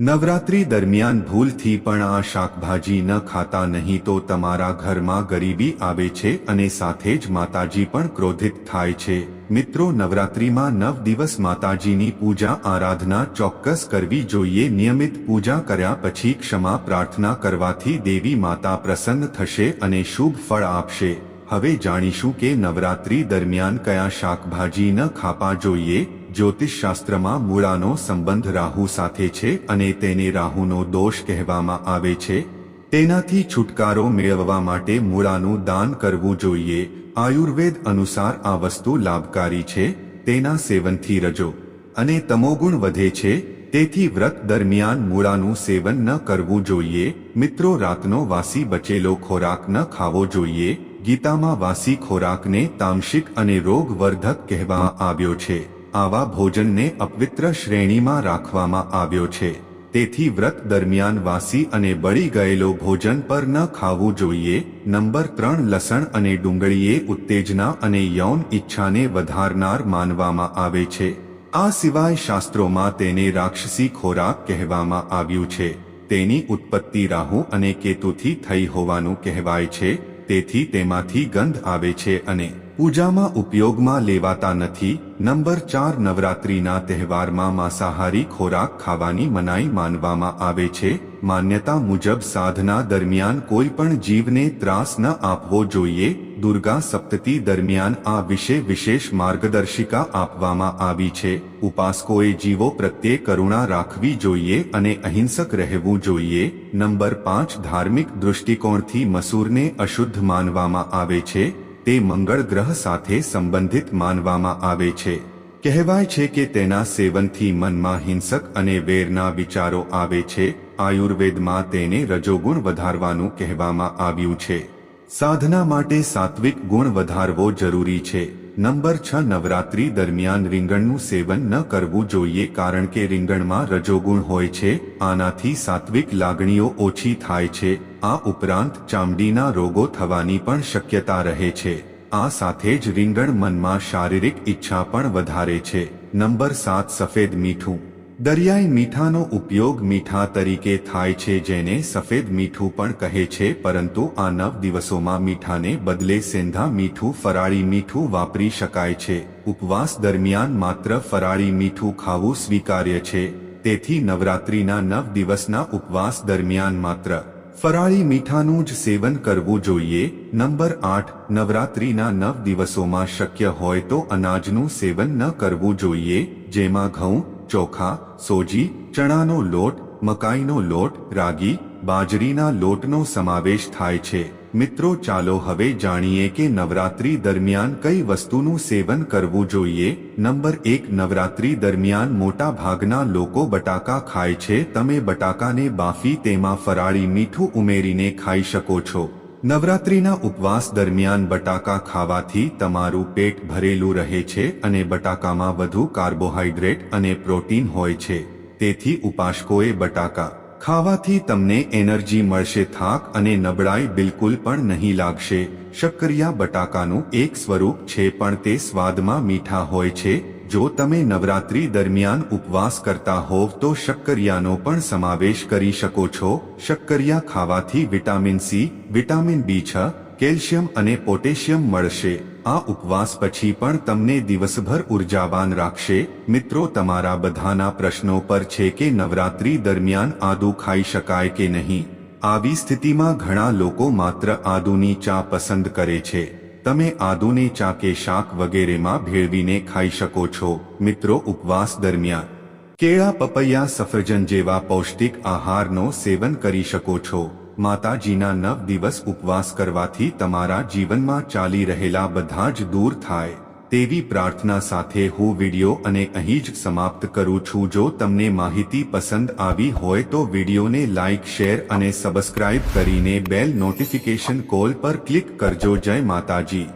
નવરાત્રી દરમિયાન ભૂલથી પણ આ શાકભાજી ન ખાતા નહીં તો તમારા ઘરમાં ગરીબી આવે છે અને સાથે જ માતાજી પણ ક્રોધિત થાય છે. મિત્રો, નવરાત્રીમાં નવ દિવસ માતાજીની પૂજા, આરાધના ચોક્કસ કરવી જોઈએ. નિયમિત પૂજા કર્યા પછી ક્ષમા પ્રાર્થના કરવાથી દેવી માતા પ્રસન્ન થશે અને શુભ ફળ આપશે. હવે જાણીશું કે નવરાત્રી દરમિયાન કયા શાકભાજી ન ખાવા જોઈએ. જ્યોતિષશાસ્ત્રમાં મૂળાનો સંબંધ રાહુ સાથે છે અને તેને રાહુનો દોષ કહેવામાં આવે છે. તેનાથી છુટકારો મેળવવા માટે મૂળાનું દાન કરવું જોઈએ. આયુર્વેદ અનુસાર આ વસ્તુ લાભકારી છે. તેના સેવનથી રજો. અને તમોગુણ વધે છે. તેથી વ્રત દરમિયાન મૂળાનું સેવન ન કરવું જોઈએ. મિત્રો, રાતનો વાસી બચેલો ખોરાક ન ખાવો જોઈએ. ગીતામાં વાસી ખોરાકને તામસિક અને રોગવર્ધક કહેવામાં આવ્યો છે. આવા ભોજનને અપવિત્ર શ્રેણીમાં રાખવામાં આવ્યો છે. તેથી વ્રત દરમિયાન વાસી અને બળી ગયેલો ભોજન પર ન ખાવું જોઈએ. નંબર ત્રણ, લસણ અને ડુંગળીએ ઉત્તેજના અને યૌન ઈચ્છાને વધારનાર માનવામાં આવે છે. આ સિવાય શાસ્ત્રોમાં તેને રાક્ષસી ખોરાક કહેવામાં આવ્યું છે. તેની ઉત્પત્તિ રાહુ અને કેતુથી થઈ હોવાનું કહેવાય છે. તેથી તેમાંથી ગંધ આવે છે અને પૂજામાં ઉપયોગમાં લેવાતા નથી. નંબર ચાર, નવરાત્રીના તહેવારમાં માંસાહારી ખોરાક ખાવાની મનાઈ માનવામાં આવે છે. માન્યતા મુજબ સાધના દરમિયાન કોઈ પણ જીવને ત્રાસ ન આપવો જોઈએ. દુર્ગા સપ્તતી દરમિયાન આ વિશે વિશેષ માર્ગદર્શિકા આપવામાં આવી છે. ઉપાસકોએ જીવો પ્રત્યે કરુણા રાખવી જોઈએ અને અહિંસક રહેવું જોઈએ. નંબર પાંચ, ધાર્મિક દૃષ્ટિકોણથી મસૂરને અશુદ્ધ માનવામાં આવે છે. તે મંગળ ગ્રહ સાથે સંબંધિત માનવામાં આવે છે. કહેવાય છે કે તેના સેવનથી મનમાં હિંસક અને વેરના વિચારો આવે છે. આયુર્વેદમાં તેને રજોગુણ વધારવાનું કહેવામાં આવ્યું છે. સાધના માટે સાત્વિક ગુણ વધારવો જરૂરી છે. નંબર છ, નવરાત્રી દરમિયાન રીંગણનું સેવન ન કરવું જોઈએ કારણ કે રીંગણમાં રજોગુણ હોય છે, આનાથી સાત્વિક લાગણીઓ ઓછી થાય છે, આ ઉપરાંત ચામડીના રોગો થવાની પણ શક્યતા રહે છે. આ સાથે જ રીંગણ મનમાં શારીરિક ઈચ્છા પણ વધારે છે. નંબર સાત, સફેદ મીઠું. દરિયાઈ મીઠાનો ઉપયોગ મીઠા તરીકે થાય છે જેને સફેદ મીઠું પણ કહે છે, પરંતુ આ નવ દિવસોમાં મીઠાને બદલે સેંધા મીઠું ફરાળી મીઠું વાપરી શકાય છે. ઉપવાસ દરમિયાન માત્ર ફરાળી મીઠું ખાવું સ્વીકાર્ય છે, તેથી નવરાત્રીના નવ દિવસના ઉપવાસ દરમિયાન માત્ર ફરાળી મીઠાનું જ સેવન કરવું જોઈએ. નંબર આઠ, નવરાત્રીના નવ દિવસોમાં શક્ય હોય તો અનાજનું સેવન ન કરવું જોઈએ, જેમાં ઘઉં ચોખા, સોજી, ચણાનો લોટ, મકાઈનો લોટ, રાગી, બાજરીના લોટનો સમાવેશ થાય છે. મિત્રો, ચાલો હવે જાણીએ કે નવરાત્રી દરમિયાન કઈ વસ્તુનું સેવન કરવું જોઈએ. નંબર એક, નવરાત્રી દરમિયાન મોટા ભાગના લોકો બટાકા ખાય છે. તમે બટાકાને બાફી તેમાં ફરાળી મીઠું ઉમેરીને ખાઈ શકો છો. નવરાત્રીના ઉપવાસ દરમિયાન બટાકા ખાવાથી તમારું પેટ ભરેલું રહે છે અને બટાકામાં વધુ કાર્બોહાઈડ્રેટ અને પ્રોટીન હોય છે. તેથી ઉપાસકોએ બટાકા ખાવાથી તમને એનર્જી મળશે થાક અને નબળાઈ બિલકુલ પણ નહીં લાગશે. શક્કરિયા બટાકાનું એક સ્વરૂપ છે પણ તે સ્વાદમાં મીઠા હોય છે જો તમે નવરાત્રી દરમિયાન ઉપવાસ કરતા હોવ તો શક્કરિયાનો પણ સમાવેશ કરી શકો છો. શક્કરિયા ખાવાથી વિટામિન સી, વિટામિન બી છ, કેલ્શિયમ અને પોટેશિયમ મળશે. આ ઉપવાસ પછી પણ તમને દિવસભર ઉર્જાવાન રાખશે. મિત્રો, તમારા બધાના પ્રશ્નો પર છે કે નવરાત્રી દરમિયાન આદુ ખાઈ શકાય કે નહીં? આવી સ્થિતિમાં ઘણા લોકો માત્ર આદુની ચા પસંદ કરે છે. તમે આદુને ચા કે શાક વગેરેમાં ભેળવીને ખાઈ શકો છો. મિત્રો, ઉપવાસ દરમિયાન કેળા, પપૈયા, સફરજન જેવા પૌષ્ટિક આહારનો સેવન કરી શકો છો. માતાજીના નવ દિવસ ઉપવાસ કરવાથી તમારા જીવનમાં ચાલી રહેલા બધા જ દૂર થાય. તેવી પ્રાર્થના સાથે હું વીડિયો અને અહીં જ સમાપ્ત કરું છું. જો તમને માહિતી પસંદ આવી હોય તો વિડિયોને લાઇક શેર અને સબસ્ક્રાઇબ કરીને બેલ નોટિફિકેશન કોલ પર ક્લિક કરજો. જય માતાજી.